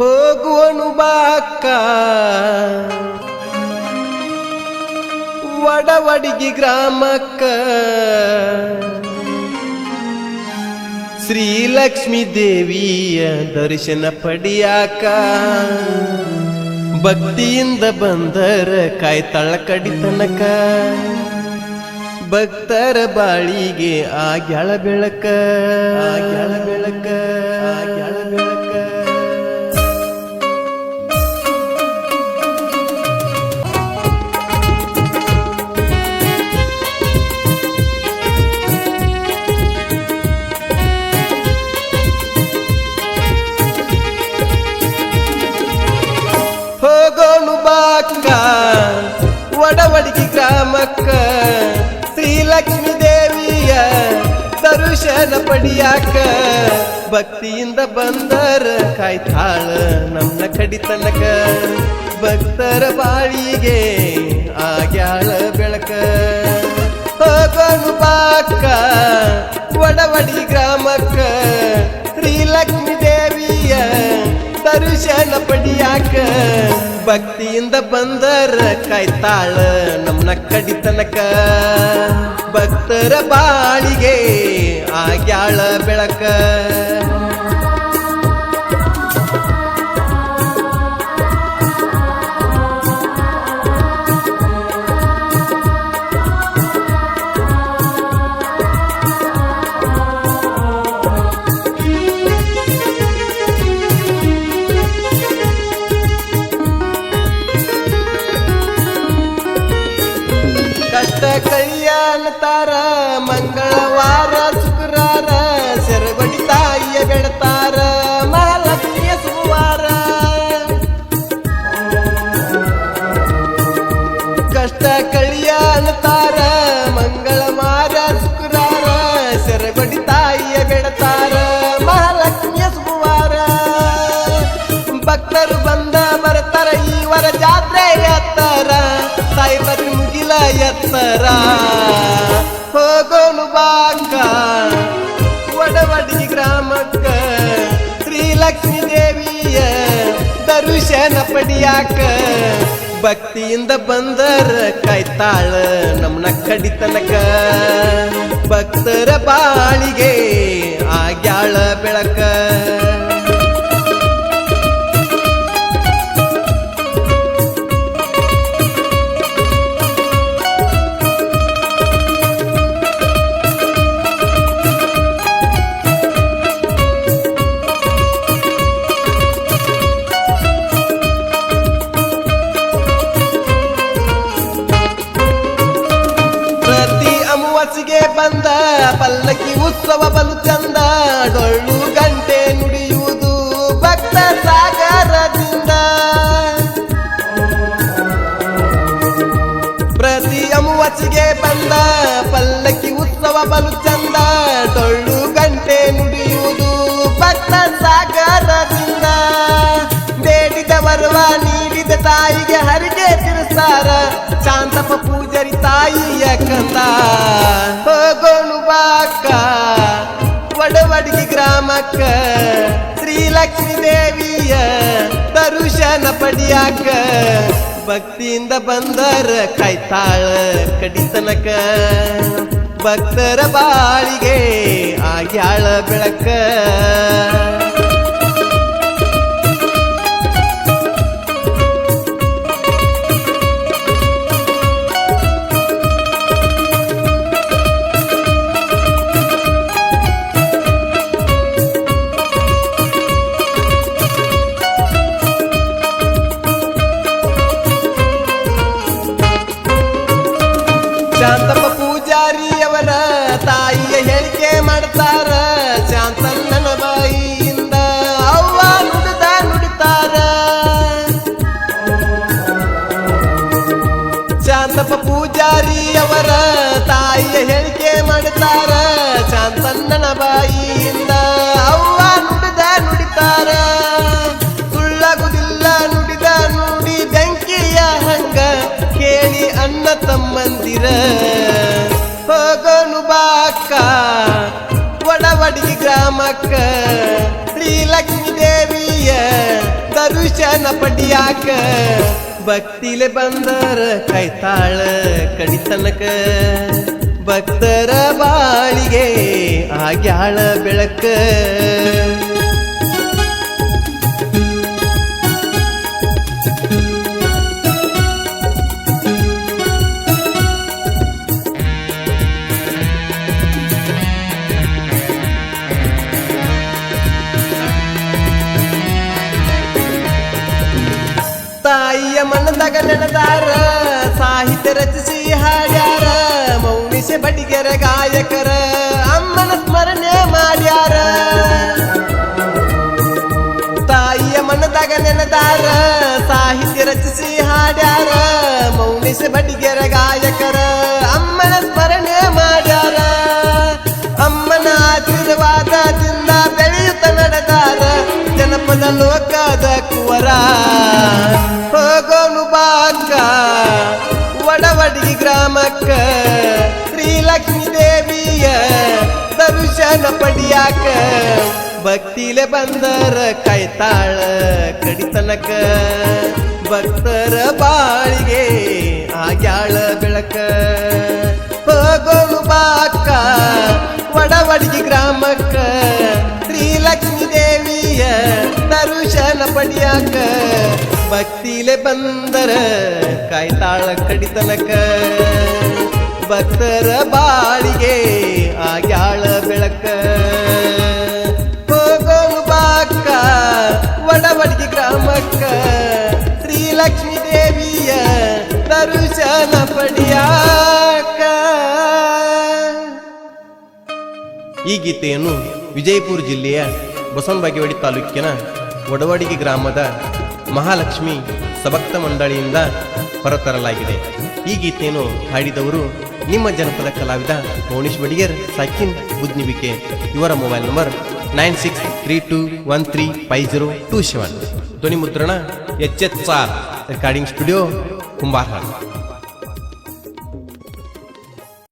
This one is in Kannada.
ಹೋಗುವನು ಬಾಕ್ಕ ವಡವಡಿಗಿ ಗ್ರಾಮಕ್ಕ. ಶ್ರೀಲಕ್ಷ್ಮೀ ದೇವಿಯ ದರ್ಶನ ಪಡಿಯಾಕ. ಭಕ್ತಿಯಿಂದ ಬಂದರ ಕಾಯ್ತಾಳ ಕಡಿತನಕ ಭಕ್ತರ ಬಾಳಿಗೆ ಆಗ್ಯಾಳ ಬೆಳಕ. ಆಗ್ಯಾಳ ಬೆಳಕ. ಗ್ರಾಮಕ್ಕ ಶ್ರೀಲಕ್ಷ್ಮೀ ದೇವಿಯ ದರ್ಶನ ಪಡಿಯಾಕ ಭಕ್ತಿಯಿಂದ ಬಂದರ ಕಾಯ್ತಾಳ ನಮ್ಮ ಕಡಿತನಕ. ಭಕ್ತರ ಬಾಳಿಗೆ ಆಗ್ಯಾಳ ಬೆಳಕ. ಹೋಗೋನು ಪಾಕ, ಒಡವಡಿ ಗ್ರಾಮಕ್ಕ, ಶ್ರೀಲಕ್ಷ್ಮೀ ದರ್ಶನ ಪಡಿಯಾಕ. ಭಕ್ತಿಯಿಂದ ಬಂದರ ಕಾಯ್ತಾಳ ನಮ್ಮನ ಕಡಿತನಕ. ಭಕ್ತರ ಬಾಳಿಗೆ ಆಗ್ಯಾಳ ಬೆಳಕ. ಕಷ್ಟ ಕಲ್ಯಾಣ ತಾರ, ಮಂಗಳವಾರ, ಶುಕ್ರವಾರ ಸೆರಗಡಿ ತಾಯಿಯ ಬೆಳತಾರ, ಮಹಾಲಕ್ಷ್ಮಿಯ ಸುವಾರ. ಕಷ್ಟ ಕಲ್ಯಾಣ ತಾರ, ಮಂಗಳವಾರ, ಶುಕ್ರವಾರ ಸೆರಗಡಿ ತಾಯಿಯ ಬೆಳತಾರ, ಮಹಾಲಕ್ಷ್ಮಿಯ ಸುವಾರ. ಭಕ್ತರು ಬಂದ ಬರ್ತಾರ ಈವರ ಜಾತ್ರೆ ಎತ್ತರ. ತಾಯಿ ಮುಗಿಲ ಎತ್ತರ ಹೋಗೋನು ಬಾಕ ಒಡವಡಿ ಗ್ರಾಮಕ್ಕ ಶ್ರೀಲಕ್ಷ್ಮೀ ದೇವಿಯ ದರ್ಶನ ಪಡಿಯಾಕ ಭಕ್ತಿಯಿಂದ ಬಂದರ ಕಾಯ್ತಾಳ ನಮ್ನ ಕಡಿತನಕ ಭಕ್ತರ ಬಾಳಿಗೆ ಆಗ್ಯಾಳ ಬೆಳಕ ಬಂದ ಪಲ್ಲಕ್ಕಿ ಉತ್ಸವ ಬಲು ಚಂದ ಡೊಳ್ಳು ಗಂಟೆ ನುಡಿಯುವುದು ಭಕ್ತ ಸಾಗರದಿಂದ. ಬೇಡಿದ ಬರುವ, ನೀಡಿದ ತಾಯಿಗೆ ಹರಿಗೆ ತಿರುಸಾರ, ಶಾಂತಪ್ಪ ಪೂಜರಿ ತಾಯಿಯ ಕಂದ. ಹೋಗೋನು ಬಾಕ, ಒಡವಡಿಗೆ ಗ್ರಾಮಕ್ಕ, ಶ್ರೀಲಕ್ಷ್ಮೀ ದೇವಿಯ ದರ್ಶನ ಪಡಿಯಾಕ. ಭಕ್ತಿಯಿಂದ ಬಂದರ ಕಾಯ್ತಾಳ ಕಡಿತನಕ. ಭಕ್ತರ ಬಾಳಿಗೆ ಆಗ್ಯಾಳ ಬೆಳಕ. ಶಾಂತಪ್ಪ ಪೂಜಾರಿಯವರ ತಾಯಿಯ ಹೇಳಿಕೆ ಮಾಡ್ತಾರ. ಶಾಂತಣ್ಣನ ಬಾಯಿಯಿಂದ ಅವ್ವ ನುಡಿದ ನುಡಿತಾರ. ಶಾಂತಪ್ಪ ಪೂಜಾರಿಯವರ ತಾಯಿಯ ಹೇಳಿಕೆ ಮಾಡ್ತಾರ. ಶಾಂತಣ್ಣನ ಬಾಯಿಯಿಂದ ಅವ್ವ ನುಡಿದ ನುಡಿತಾರ. ತಮ್ಮಂದಿರ ಹೋಗೋನು ಬಾಕ, ಒಡವಡಿ ಗ್ರಾಮಕ್ಕ. ಶ್ರೀಲಕ್ಷ್ಮೀ ದೇವಿಯ ದರ್ಶನ ಪಡಿಯಾಕ. ಭಕ್ತಿಲೆ ಬಂದರ ಕೈತಾಳ ಕಡಿತನಕ ಭಕ್ತರ ಬಾಳಿಗೆ ಆಗ್ಯಾಳ ಬೆಳಕ. ತಾಯಿಯ ಮಣ್ಣದಾಗ ನೆನೆದಾರ, ಸಾಹಿತ್ಯ ರಚಿಸಿ ಹಾಡ್ಯಾರ, ಮೌನಿಸೆ ಬಡಿಗೆರ ಗಾಯಕರ, ಅಮ್ಮನ ಸ್ಮರಣೆ ಮಾಡ್ಯಾರ. ತಾಯಿಯ ಮಣ್ಣದಾಗ ನೆನೆದಾರ, ಸಾಹಿತ್ಯ ರಚಿಸಿ ಹಾಡ್ಯಾರ, ಮೌನಿಸೆ ಬಡಿಗೆರ ಗಾಯಕರ, ಅಮ್ಮನ ಸ್ಮರಣೆ ಮಾಡ್ಯಾರ. ಅಮ್ಮನ ಆಶೀರ್ವಾದದಿಂದ ಬೆಳೆಯುತ್ತ ನಡೆದಾರ, ಜನಪದ ಲೋಕದ ಕುವರ. ಗ್ರಾಮಕ್ಕ ಶ್ರೀಲಕ್ಷ್ಮೀ ದೇವಿಯ ದರ್ಶನ ಪಡಿಯಾಕ. ಭಕ್ತಿಲೆ ಬಂದರ ಕೈತಾಳ ಕಡಿತನಕ. ಭಕ್ತರ ಬಾಳಿಗೆ ಆಗ್ಯಾಳ ಬೆಳಕ. ಹೋಗೋನು ಬಾಕ ಒಡವಡಿಗೆ ಗ್ರಾಮಕ್ಕ. ಶ್ರೀಲಕ್ಷ್ಮೀ ದೇವಿಯ ದರ್ಶನ ಪಡಿಯಾಕ. ಭಕ್ತಿಲೆ ಬಂದರ ಕಾಯ್ತಾಳ ಕಡಿತನಕ ಭಕ್ತರ ಬಾಳಿಗೆ ಆಗ್ಯಾಳ ಬೆಳಕ. ಹೋಗೋನು ಬಾಕ ವಡವಡಿಗೆ ಗ್ರಾಮಕ್ಕ, ಶ್ರೀಲಕ್ಷ್ಮೀ ದೇವಿಯ ದರ್ಶನ ಪಡಿಯಾಕ. ಈ ಗೀತೆಯನ್ನು ವಿಜಯಪುರ ಜಿಲ್ಲೆಯ ಬಸವನಬಾಗೇವಾಡಿ ತಾಲೂಕಿನ ಒಡವಡಿಗೆ ಗ್ರಾಮದ ಮಹಾಲಕ್ಷ್ಮಿ ಸಭಕ್ತ ಮಂಡಳಿಯಿಂದ ಹೊರತರಲಾಗಿದೆ. ಈ ಗೀತೆಯನ್ನು ಹಾಡಿದವರು ನಿಮ್ಮ ಜನಪದ ಕಲಾವಿದ ಮೌನೀಶ್ ಬಡಿಗೇರ್, ಸಾಕಿನ್ ಬುದ್ನಿಬಿಕೆ ಇವರ mobile number nine six three two one three five zero two seven. ಧ್ವನಿ ಮುದ್ರಣ H H R recording studio Kumbarahal